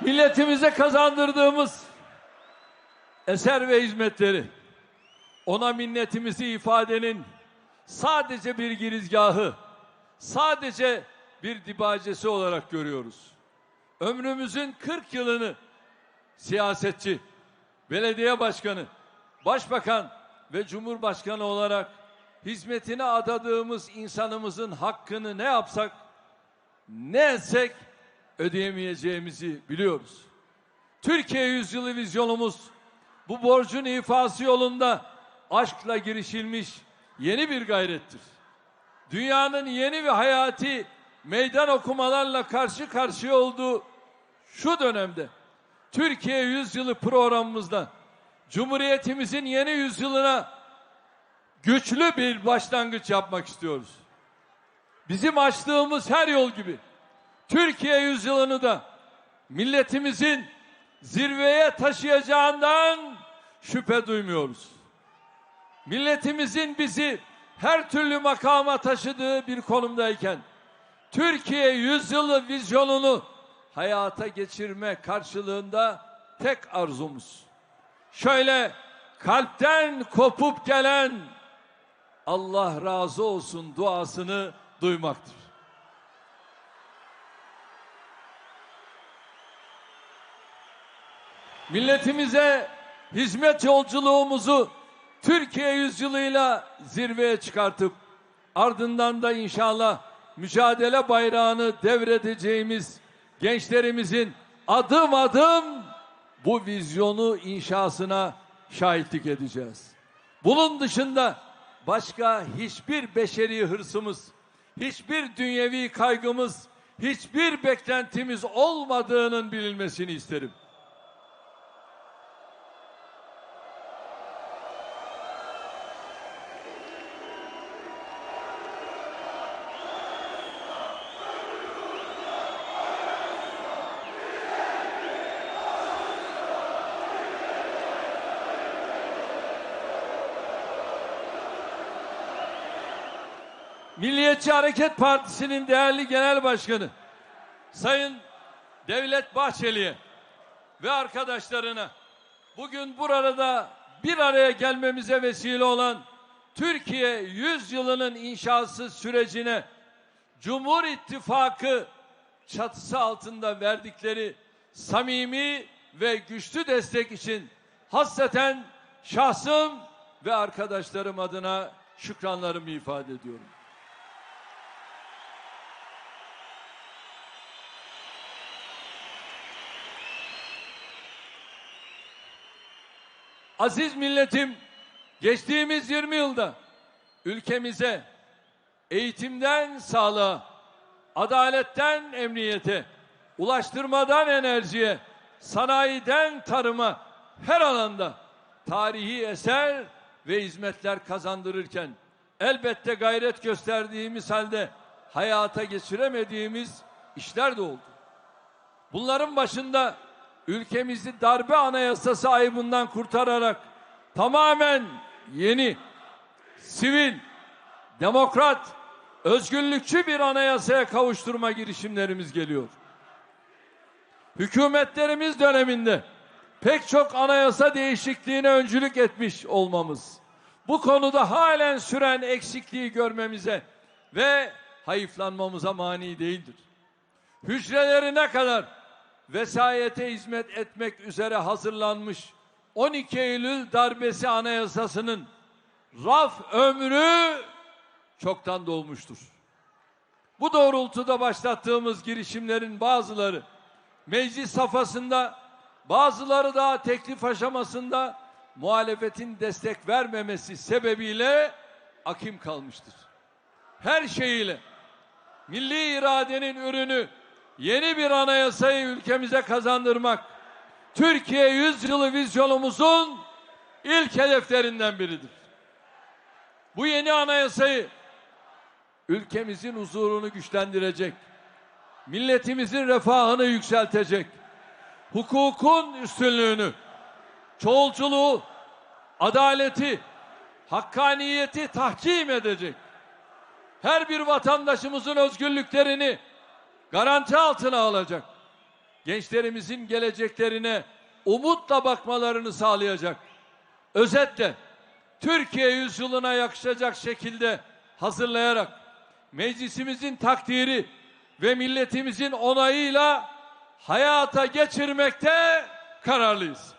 milletimize kazandırdığımız eser ve hizmetleri ona minnetimizi ifadenin sadece bir girizgahı, sadece bir dibacesi olarak görüyoruz. Ömrümüzün 40 yılını siyasetçi, belediye başkanı, başbakan ve cumhurbaşkanı olarak hizmetine adadığımız insanımızın hakkını ne yapsak, ne etsek ödeyemeyeceğimizi biliyoruz. Türkiye yüzyılı vizyonumuz bu borcun ifası yolunda aşkla girişilmiş yeni bir gayrettir. Dünyanın yeni ve hayati meydan okumalarla karşı karşıya olduğu şu dönemde Türkiye yüzyılı programımızda Cumhuriyetimizin yeni yüzyılına güçlü bir başlangıç yapmak istiyoruz. Bizim açtığımız her yol gibi Türkiye yüzyılını da milletimizin zirveye taşıyacağından şüphe duymuyoruz. Milletimizin bizi her türlü makama taşıdığı bir konumdayken Türkiye yüzyılı vizyonunu hayata geçirme karşılığında tek arzumuz şöyle kalpten kopup gelen Allah razı olsun duasını duymaktır. Milletimize hizmet yolculuğumuzu Türkiye yüzyılıyla zirveye çıkartıp ardından da inşallah mücadele bayrağını devredeceğimiz gençlerimizin adım adım bu vizyonu inşasına şahitlik edeceğiz. Bunun dışında başka hiçbir beşeri hırsımız, hiçbir dünyevi kaygımız, hiçbir beklentimiz olmadığının bilinmesini isterim. Milliyetçi Hareket Partisi'nin değerli genel başkanı Sayın Devlet Bahçeli'ye ve arkadaşlarına bugün burada bir araya gelmemize vesile olan Türkiye 100 yılının inşası sürecine Cumhur İttifakı çatısı altında verdikleri samimi ve güçlü destek için hasreten şahsım ve arkadaşlarım adına şükranlarımı ifade ediyorum. Aziz milletim, geçtiğimiz 20 yılda ülkemize eğitimden sağlığa, adaletten emniyete, ulaştırmadan enerjiye, sanayiden tarıma her alanda tarihi eser ve hizmetler kazandırırken elbette gayret gösterdiğimiz halde hayata geçiremediğimiz işler de oldu. Bunların başında ülkemizi darbe anayasası ayıbından kurtararak tamamen yeni, sivil, demokrat, özgürlükçü bir anayasaya kavuşturma girişimlerimiz geliyor. Hükümetlerimiz döneminde pek çok anayasa değişikliğine öncülük etmiş olmamız, bu konuda halen süren eksikliği görmemize ve hayıflanmamıza mani değildir. Hücrelerine kadar vesayete hizmet etmek üzere hazırlanmış 12 Eylül darbesi anayasasının raf ömrü çoktan dolmuştur. Bu doğrultuda başlattığımız girişimlerin bazıları meclis safhasında, bazıları daha teklif aşamasında muhalefetin destek vermemesi sebebiyle akim kalmıştır. Her şeyiyle milli iradenin ürünü yeni bir anayasayı ülkemize kazandırmak Türkiye yüzyılı vizyonumuzun ilk hedeflerinden biridir. Bu yeni anayasayı ülkemizin huzurunu güçlendirecek, milletimizin refahını yükseltecek, hukukun üstünlüğünü, çoğulculuğu, adaleti, hakkaniyeti tahkim edecek. Her bir vatandaşımızın özgürlüklerini garanti altına alacak. gençlerimizin geleceklerine umutla bakmalarını sağlayacak. Özetle Türkiye yüzyılına yakışacak şekilde hazırlayarak meclisimizin takdiri ve milletimizin onayıyla hayata geçirmekte kararlıyız.